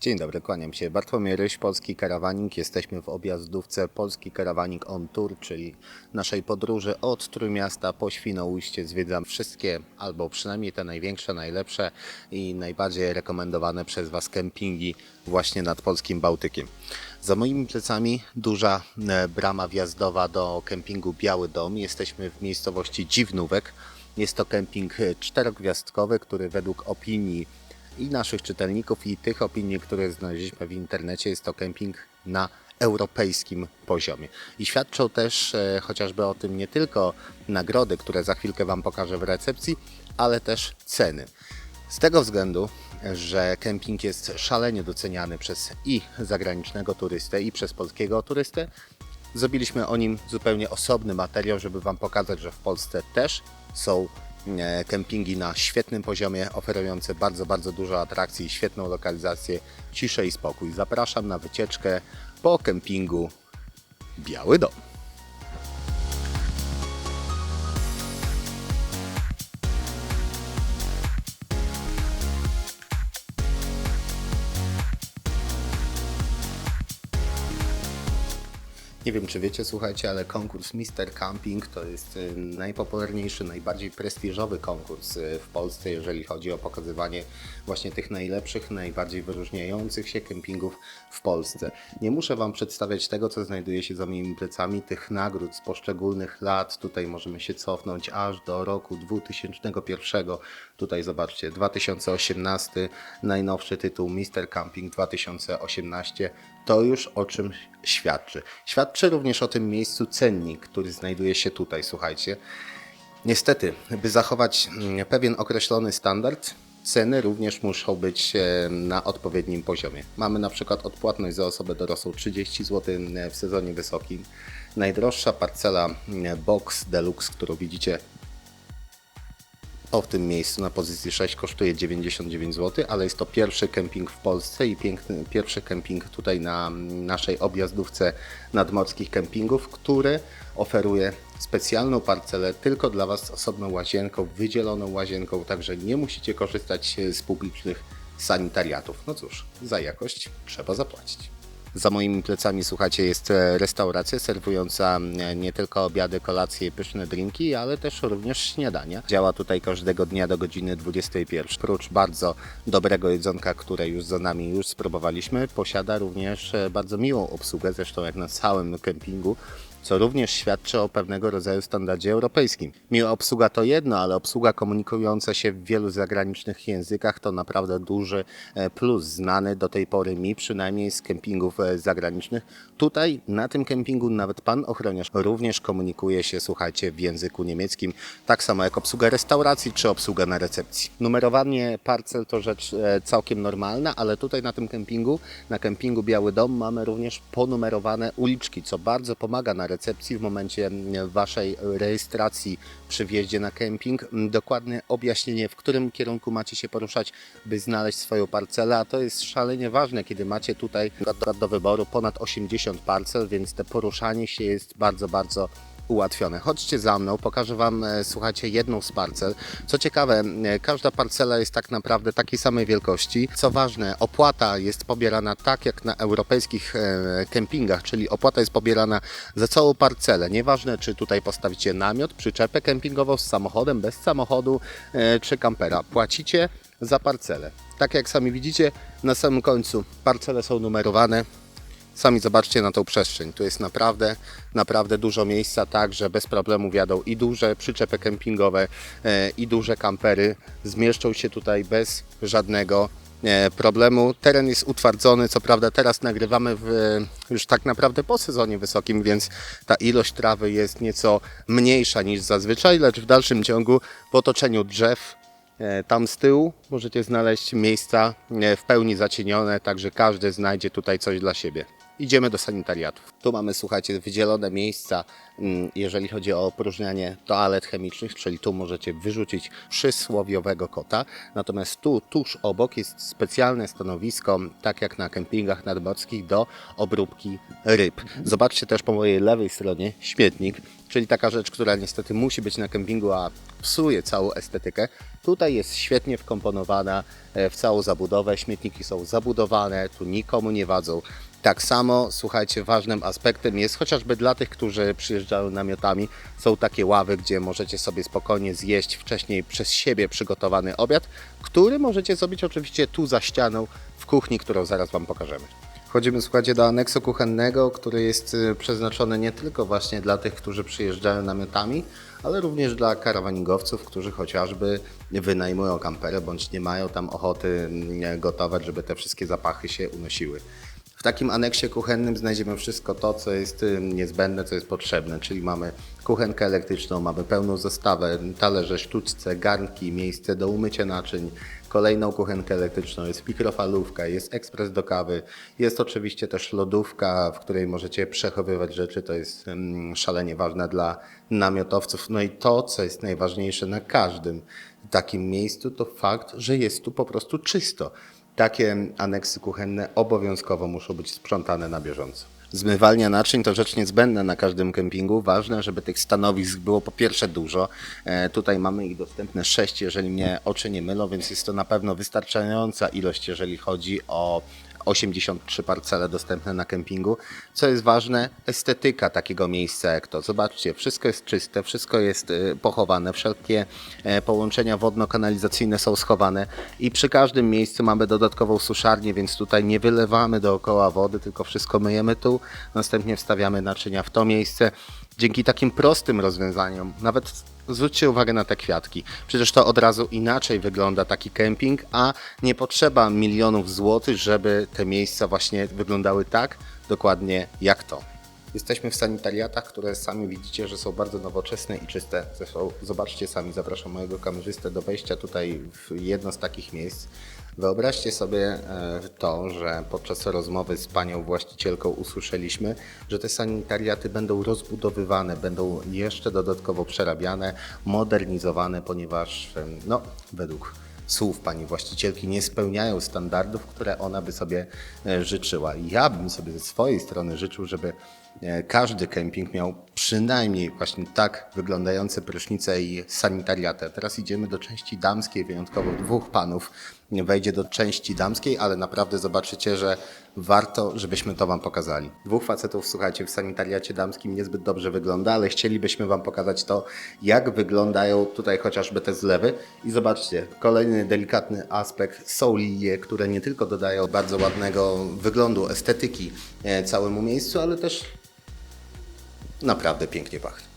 Dzień dobry, kłaniam się. Bartłomiej Ryś, Polski Karawanik. Jesteśmy w objazdówce Polski Karawanik on Tour, czyli naszej podróży od Trójmiasta po Świnoujście. Zwiedzam wszystkie, albo przynajmniej te największe, najlepsze i najbardziej rekomendowane przez Was kempingi właśnie nad polskim Bałtykiem. Za moimi plecami duża e, brama wjazdowa do kempingu Biały Dom. Jesteśmy w miejscowości Dziwnówek. Jest to kemping e, czterogwiazdkowy, który według opinii i naszych czytelników, i tych opinii, które znaleźliśmy w internecie, jest to kemping na europejskim poziomie. I świadczą też e, chociażby o tym nie tylko nagrody, które za chwilkę Wam pokażę w recepcji, ale też ceny. Z tego względu, że kemping jest szalenie doceniany przez i zagranicznego turystę, i przez polskiego turystę, zrobiliśmy o nim zupełnie osobny materiał, żeby Wam pokazać, że w Polsce też są kempingi na świetnym poziomie, oferujące bardzo, bardzo dużo atrakcji, świetną lokalizację, ciszę i spokój. Zapraszam na wycieczkę po kempingu Biały Dom. Nie wiem, czy wiecie, słuchajcie, ale konkurs Mister Camping to jest y, najpopularniejszy, najbardziej prestiżowy konkurs y, w Polsce, jeżeli chodzi o pokazywanie właśnie tych najlepszych, najbardziej wyróżniających się kempingów w Polsce. Nie muszę Wam przedstawiać tego, co znajduje się za moimi plecami, tych nagród z poszczególnych lat. Tutaj możemy się cofnąć aż do roku 2001. Tutaj zobaczcie, 2018, najnowszy tytuł Mister Camping 2018 to już o czym świadczy. Świadczy również o tym miejscu cennik, który znajduje się tutaj, słuchajcie. Niestety, by zachować mm, pewien określony standard, ceny również muszą być e, na odpowiednim poziomie. Mamy na przykład odpłatność za osobę dorosłą 30 zł w sezonie wysokim. Najdroższa parcela mm, Box Deluxe, którą widzicie o w tym miejscu na pozycji 6 kosztuje 99 zł, ale jest to pierwszy kemping w Polsce i piękny, pierwszy kemping tutaj na naszej objazdówce nadmorskich kempingów, który oferuje specjalną parcelę tylko dla Was osobną łazienką, wydzieloną łazienką, także nie musicie korzystać z publicznych sanitariatów. No cóż, za jakość trzeba zapłacić. Za moimi plecami, słuchajcie, jest e, restauracja serwująca nie tylko obiady, kolacje i pyszne drinki, ale też również śniadania. Działa tutaj każdego dnia do godziny 21. Prócz bardzo dobrego jedzonka, które już za nami już spróbowaliśmy, posiada również e, bardzo miłą obsługę, zresztą jak na całym kempingu co również świadczy o pewnego rodzaju standardzie europejskim. Miła obsługa to jedno, ale obsługa komunikująca się w wielu zagranicznych językach to naprawdę duży e, plus, znany do tej pory mi przynajmniej z kempingów e, zagranicznych. Tutaj na tym kempingu nawet pan ochroniarz również komunikuje się, słuchajcie, w języku niemieckim, tak samo jak obsługa restauracji czy obsługa na recepcji. Numerowanie parcel to rzecz e, całkiem normalna, ale tutaj na tym kempingu, na kempingu Biały Dom mamy również ponumerowane uliczki, co bardzo pomaga na recepcji w momencie mm, Waszej rejestracji przy wjeździe na kemping. mm, Dokładne objaśnienie, w którym kierunku macie się poruszać, by znaleźć swoją parcelę, a to jest szalenie ważne, kiedy macie tutaj do, do wyboru ponad 80 parcel, więc te poruszanie się jest bardzo, bardzo ułatwione. Chodźcie za mną, pokażę Wam, e, słuchajcie, jedną z parcel. Co ciekawe, e, każda parcela jest tak naprawdę takiej samej wielkości. Co ważne, opłata jest pobierana tak jak na europejskich e, kempingach, czyli opłata jest pobierana za całą parcelę. Nieważne, czy tutaj postawicie namiot, przyczepę kempingową z samochodem, bez samochodu, czy kampera. Płacicie za parcelę. Tak jak sami widzicie, na samym końcu parcele są numerowane, Sami zobaczcie na tą przestrzeń. Tu jest naprawdę, naprawdę dużo miejsca, tak, że bez problemu wjadą i duże przyczepy kempingowe, e, i duże kampery. Zmieszczą się tutaj bez żadnego e, problemu. Teren jest utwardzony, co prawda teraz nagrywamy w, już tak naprawdę po sezonie wysokim, więc ta ilość trawy jest nieco mniejsza niż zazwyczaj, lecz w dalszym ciągu w otoczeniu drzew E, Tam z tyłu możecie znaleźć miejsca w pełni zacienione, także każdy znajdzie tutaj coś dla siebie. Idziemy do sanitariatów. Tu mamy, słuchajcie, wydzielone miejsca, mm, jeżeli chodzi o opróżnianie toalet chemicznych, czyli tu możecie wyrzucić przysłowiowego kota. Natomiast tu, tuż obok jest specjalne stanowisko, tak jak na kempingach nadmorskich, do obróbki ryb. Zobaczcie też po mojej lewej stronie śmietnik, czyli taka rzecz, która niestety musi być na kempingu, a psuje całą estetykę. Tutaj jest świetnie wkomponowana e, w całą zabudowę. Śmietniki są zabudowane, tu nikomu nie wadzą. Tak samo, słuchajcie, ważnym aspektem jest chociażby dla tych, którzy przyjeżdżają namiotami, są takie ławy, gdzie możecie sobie spokojnie zjeść wcześniej przez siebie przygotowany obiad, który możecie zrobić oczywiście tu za ścianą w kuchni, którą zaraz Wam pokażemy. Wchodzimy, słuchajcie, do aneksu kuchennego, który jest y, przeznaczony nie tylko właśnie dla tych, którzy przyjeżdżają namiotami, ale również dla karawaningowców, którzy chociażby wynajmują kamperę, bądź nie mają tam ochoty mm, gotować, żeby te wszystkie zapachy się unosiły. W takim aneksie kuchennym znajdziemy wszystko to, co jest y, niezbędne, co jest potrzebne, czyli mamy kuchenkę elektryczną, mamy pełną zestawę, talerze, sztuczce, garnki, miejsce do umycia naczyń, kolejną kuchenkę elektryczną, jest mikrofalówka, jest ekspres do kawy, jest oczywiście też lodówka, w której możecie przechowywać rzeczy, to jest mm, szalenie ważne dla namiotowców. No i to, co jest najważniejsze na każdym takim miejscu, to fakt, że jest tu po prostu czysto. Takie aneksy kuchenne obowiązkowo muszą być sprzątane na bieżąco. Zmywalnia naczyń to rzecz niezbędna na każdym kempingu. Ważne, żeby tych stanowisk było po pierwsze dużo. E, tutaj mamy ich dostępne sześć, jeżeli mnie oczy nie mylą, więc jest to na pewno wystarczająca ilość, jeżeli chodzi o 83 parcele dostępne na kempingu. Co jest ważne, estetyka takiego miejsca jak to. Zobaczcie, wszystko jest czyste, wszystko jest y, pochowane, wszelkie e, połączenia wodno-kanalizacyjne są schowane i przy każdym miejscu mamy dodatkową suszarnię, więc tutaj nie wylewamy dookoła wody, tylko wszystko myjemy tu, następnie wstawiamy naczynia w to miejsce. Dzięki takim prostym rozwiązaniom, nawet Zwróćcie uwagę na te kwiatki. Przecież to od razu inaczej wygląda taki kemping, a nie potrzeba milionów złotych, żeby te miejsca właśnie wyglądały tak dokładnie jak to. Jesteśmy w sanitariatach, które sami widzicie, że są bardzo nowoczesne i czyste. Zresztą zobaczcie sami, zapraszam mojego kamerzystę do wejścia tutaj w jedno z takich miejsc. Wyobraźcie sobie e, to, że podczas rozmowy z panią właścicielką usłyszeliśmy, że te sanitariaty będą rozbudowywane, będą jeszcze dodatkowo przerabiane, modernizowane, ponieważ e, no, według słów pani właścicielki nie spełniają standardów, które ona by sobie e, życzyła. Ja bym sobie ze swojej strony życzył, żeby każdy kemping miał przynajmniej właśnie tak wyglądające prysznice i sanitariaty. A Teraz idziemy do części damskiej, wyjątkowo dwóch panów wejdzie do części damskiej, ale naprawdę zobaczycie, że warto, żebyśmy to Wam pokazali. Dwóch facetów, słuchajcie, w sanitariacie damskim niezbyt dobrze wygląda, ale chcielibyśmy Wam pokazać to, jak wyglądają tutaj chociażby te zlewy. I zobaczcie, kolejny delikatny aspekt są lilie, które nie tylko dodają bardzo ładnego wyglądu, estetyki e, całemu miejscu, ale też naprawdę pięknie pachnie.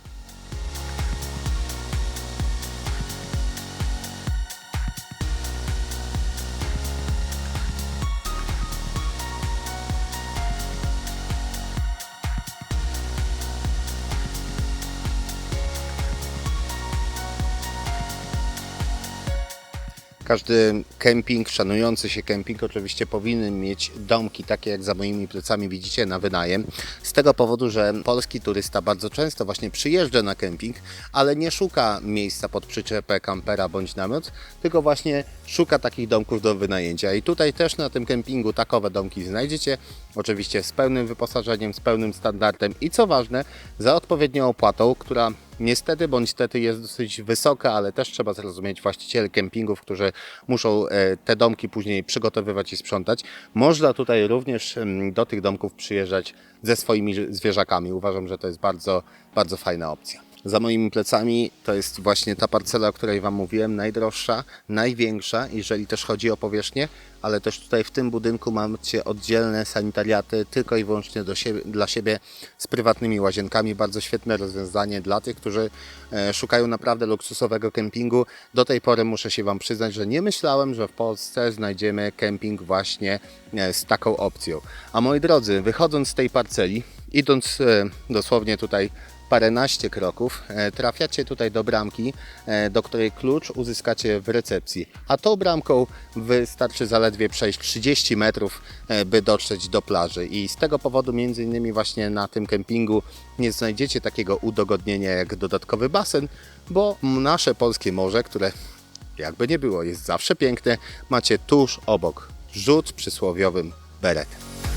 Każdy kemping, szanujący się kemping oczywiście powinien mieć domki takie jak za moimi plecami widzicie na wynajem. Z tego powodu, że polski turysta bardzo często właśnie przyjeżdża na kemping, ale nie szuka miejsca pod przyczepę, kampera bądź namiot, tylko właśnie szuka takich domków do wynajęcia. I tutaj też na tym kempingu takowe domki znajdziecie. Oczywiście z pełnym wyposażeniem, z pełnym standardem i co ważne, za odpowiednią opłatą, która niestety bądź stety jest dosyć wysoka, ale też trzeba zrozumieć właściciele kempingów, którzy muszą e, te domki później przygotowywać i sprzątać. Można tutaj również do tych domków przyjeżdżać ze swoimi zwierzakami. Uważam, że to jest bardzo, bardzo fajna opcja. Za moimi plecami to jest właśnie ta parcela, o której Wam mówiłem, najdroższa, największa, jeżeli też chodzi o powierzchnię, ale też tutaj w tym budynku macie oddzielne sanitariaty tylko i wyłącznie siebie, dla siebie z prywatnymi łazienkami. Bardzo świetne rozwiązanie dla tych, którzy e, szukają naprawdę luksusowego kempingu. Do tej pory muszę się Wam przyznać, że nie myślałem, że w Polsce znajdziemy kemping właśnie e, z taką opcją. A moi drodzy, wychodząc z tej parceli, idąc e, dosłownie tutaj paręnaście kroków e, trafiacie tutaj do bramki, e, do której klucz uzyskacie w recepcji. A tą bramką wystarczy zaledwie przejść 30 metrów, e, by dotrzeć do plaży. I z tego powodu między innymi właśnie na tym kempingu nie znajdziecie takiego udogodnienia jak dodatkowy basen, bo nasze polskie morze, które jakby nie było, jest zawsze piękne, macie tuż obok rzut przysłowiowym beretem.